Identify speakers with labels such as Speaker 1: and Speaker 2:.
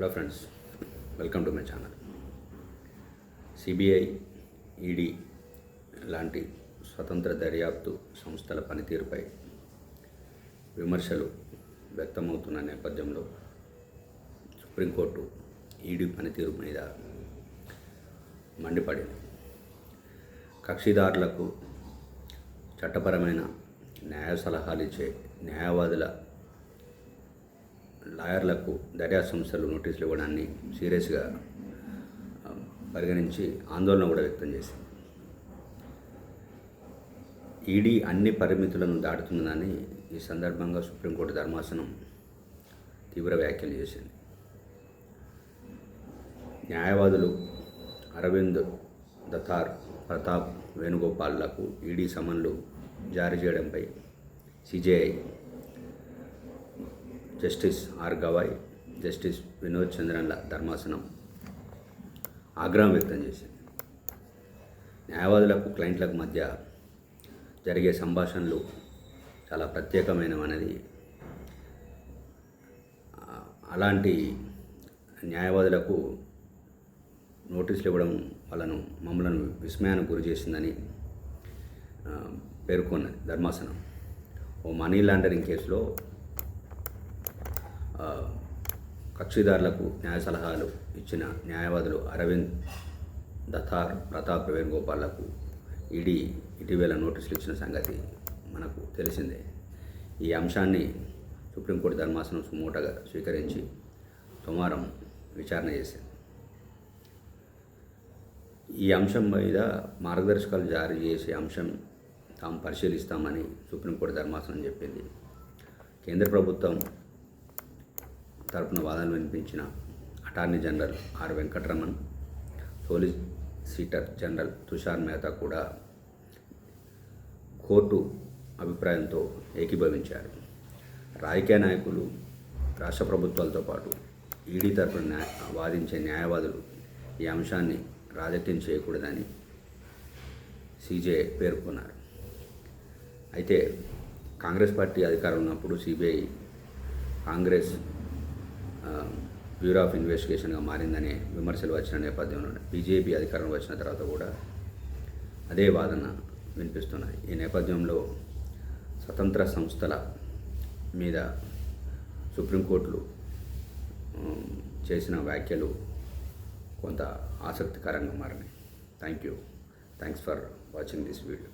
Speaker 1: Hello friends welcome to my channel CBI ED లాంటి స్వతంత్ర దర్యాప్తు సంస్థల పనితీరుపై విమర్శలు వ్యక్తమవుతున్న నేపథ్యంలో సుప్రీంకోర్టు ఈడీ పనితీరు మీద మండిపడింది. కక్షిదారులకు చట్టపరమైన న్యాయ సలహాలు ఇచ్చే న్యాయవాదుల లాయర్లకు దర్యాప్తు సంస్థలు నోటీసులు ఇవ్వడాన్ని సీరియస్గా పరిగణించి ఆందోళన కూడా వ్యక్తం చేసింది. ఈడీ అన్ని పరిమితులను దాటుతుందని ఈ సందర్భంగా సుప్రీంకోర్టు ధర్మాసనం తీవ్ర వ్యాఖ్యలు చేసింది. న్యాయవాదులు అరవింద్ దతార్ ప్రతాప్ వేణుగోపాల్లకు ఈడీ సమన్లు జారీ చేయడంపై CJI Justice R Gavai Justice Vinod చంద్రన్ల ధర్మాసనం ఆగ్రహం వ్యక్తం చేసింది. న్యాయవాదులకు క్లయింట్లకు మధ్య జరిగే సంభాషణలు చాలా ప్రత్యేకమైనవన్నది అలాంటి న్యాయవాదులకు నోటీసులు ఇవ్వడం వాళ్ళను మమ్మలను విస్మయానికి గురి చేసిందని పేర్కొన్నది ధర్మాసనం. ఓ మనీ లాండరింగ్ కేసులో కక్షిదారులకు న్యాయ సలహాలు ఇచ్చిన న్యాయవాదులు అరవింద్ దతార్ ప్రతాప్ వేణుగోపాల్లకు ఈడీ ఇటీవల నోటీసులు ఇచ్చిన సంగతి మనకు తెలిసిందే. ఈ అంశాన్ని సుప్రీంకోర్టు ధర్మాసనం సుమోటగా స్వీకరించి సోమవారం విచారణ చేసింది. ఈ అంశం మీద మార్గదర్శకాలు జారీ చేసే అంశం తాము పరిశీలిస్తామని సుప్రీంకోర్టు ధర్మాసనం చెప్పింది. కేంద్ర ప్రభుత్వం తరపున వాదనలు వినిపించిన Attorney General R Venkataraman Solicitor General Tushar Mehta కూడా కోర్టు అభిప్రాయంతో ఏకీభవించారు. రాజకీయ నాయకులు రాష్ట్ర ప్రభుత్వాలతో పాటు ఈడీ తరపున న్యాయ వాదించే న్యాయవాదులు ఈ అంశాన్ని రాజకీయం చేయకూడదని సీజే పేర్కొన్నారు. అయితే కాంగ్రెస్ పార్టీ అధికారం ఉన్నప్పుడు సిబిఐ కాంగ్రెస్ బ్యూరో ఆఫ్ ఇన్వెస్టిగేషన్గా మారిందనే విమర్శలు వచ్చిన నేపథ్యంలో బీజేపీ అధికారం వచ్చిన తర్వాత కూడా అదే వాదన వినిపిస్తున్నది ఈ నేపథ్యంలో స్వతంత్ర సంస్థల మీద సుప్రీంకోర్టులు చేసిన వ్యాఖ్యలు కొంత ఆసక్తికరంగా మారినాయి. Thank you thanks for watching this video